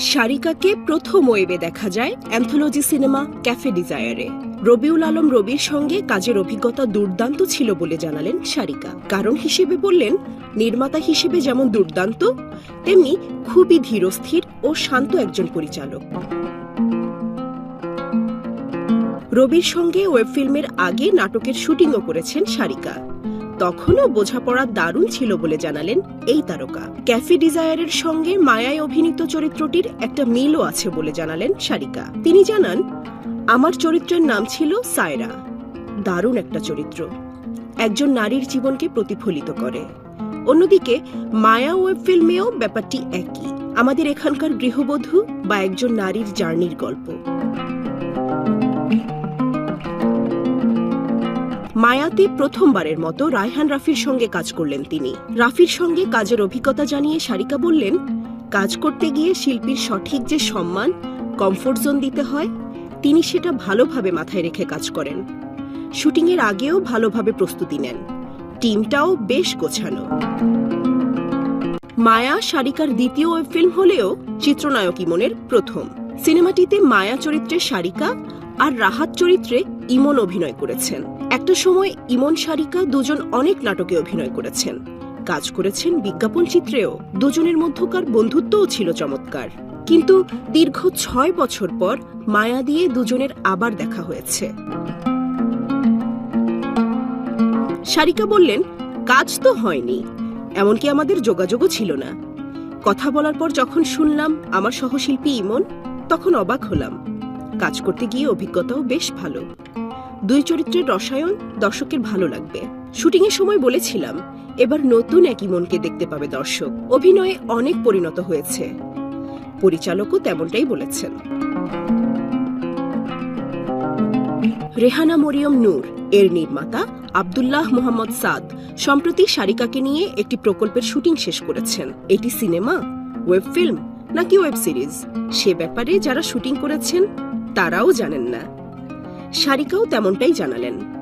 সারিকাকে প্রথম ওয়েবে দেখা যায় অ্যান্থোলজি সিনেমা ক্যাফে ডিজায়ারে। রবিউল আলম রবির সঙ্গে কাজের অভিজ্ঞতা দুর্দান্ত ছিল বলে জানালেন সারিকা কারণ হিসেবে বললেন, নির্মাতা হিসেবে যেমন দুর্দান্ত, তেমনি খুবই ধীরস্থির ও শান্ত একজন পরিচালক। রবির সঙ্গে ওয়েব ফিল্মের আগে নাটকের শুটিংও করেছেন সারিকা তখনও বোঝাপড়া দারুণ ছিল বলে জানালেন এই তারকা। ক্যাফে ডিজায়ারের সঙ্গে মায়ায় অভিনীত চরিত্রটির একটা মিলও আছে বলে জানালেন সারিকা। তিনি জানান, আমার চরিত্রের নাম ছিল সায়রা। দারুণ একটা চরিত্র। একজন নারীর জীবনকে প্রতিফলিত করে। অন্যদিকে, মায়া ওয়েব ফিল্মেও ব্যাপারটি একই। আমাদের এখানকার গৃহবধূ বা একজন নারীর জার্নির গল্প। মায়াতে প্রথমবারের মতো রায়হান রাফির সঙ্গে কাজ করলেন তিনি। রাফির সঙ্গে কাজের অভিজ্ঞতা জানিয়ে সারিকা বললেন, কাজ করতে গিয়ে শিল্পীর সঠিক যে সম্মান কমফোর্ট জোন দিতে হয়, তিনি সেটা ভালোভাবে মাথায় রেখে কাজ করেন। শুটিংয়ের আগেও ভালোভাবে প্রস্তুতি নেন। টিমটাও বেশ গোছানো। মায়া সারিকার দ্বিতীয় ফিল্ম হলেও চিত্রনায়ক ইমনের প্রথম। সিনেমাটিতে মায়া চরিত্রে সারিকা আর রাহাত চরিত্রে ইমন অভিনয় করেছেন। একটা সময় ইমন সারিকা দুজন অনেক নাটকে অভিনয় করেছেন। কাজ করেছেন বিজ্ঞাপন চিত্রেও। দুজনের মধ্যকার বন্ধুত্বও ছিল চমৎকার। কিন্তু দীর্ঘ ছয় বছর পর মায়া দিয়ে দুজনের আবার দেখা হয়েছে। সারিকা বললেন, কাজ তো হয়নি। এমনকি আমাদের যোগাযোগও ছিল না। কথা বলার পর যখন শুনলাম, আমার সহশিল্পী ইমন, তখন অবাক হলাম। কাজ করতে গিয়ে অভিজ্ঞতাও বেশ ভালো। দুই চরিত্রের রসায়ন দর্শকের ভালো লাগবে। শুটিং এর সময় বলেছিলাম, এবার নতুন এক ইমনকে দেখতে পাবে দর্শক। অভিনয়ে অনেক পরিণত হয়েছে। পরিচালকও তেমনটাই বলেছেন। রেহানা মরিয়ম নূর, এর নির্মাতা আব্দুল্লাহ মোহাম্মদ সাদ, সম্প্রতি সারিকাকে নিয়ে একটি প্রকল্পের শুটিং শেষ করেছেন। এটি সিনেমা, ওয়েব ফিল্ম নাকি ওয়েব সিরিজ? সে ব্যাপারে যারা শুটিং করেছেন তারাও জানেন না। সারিকাও তেমনটাই জানালেন।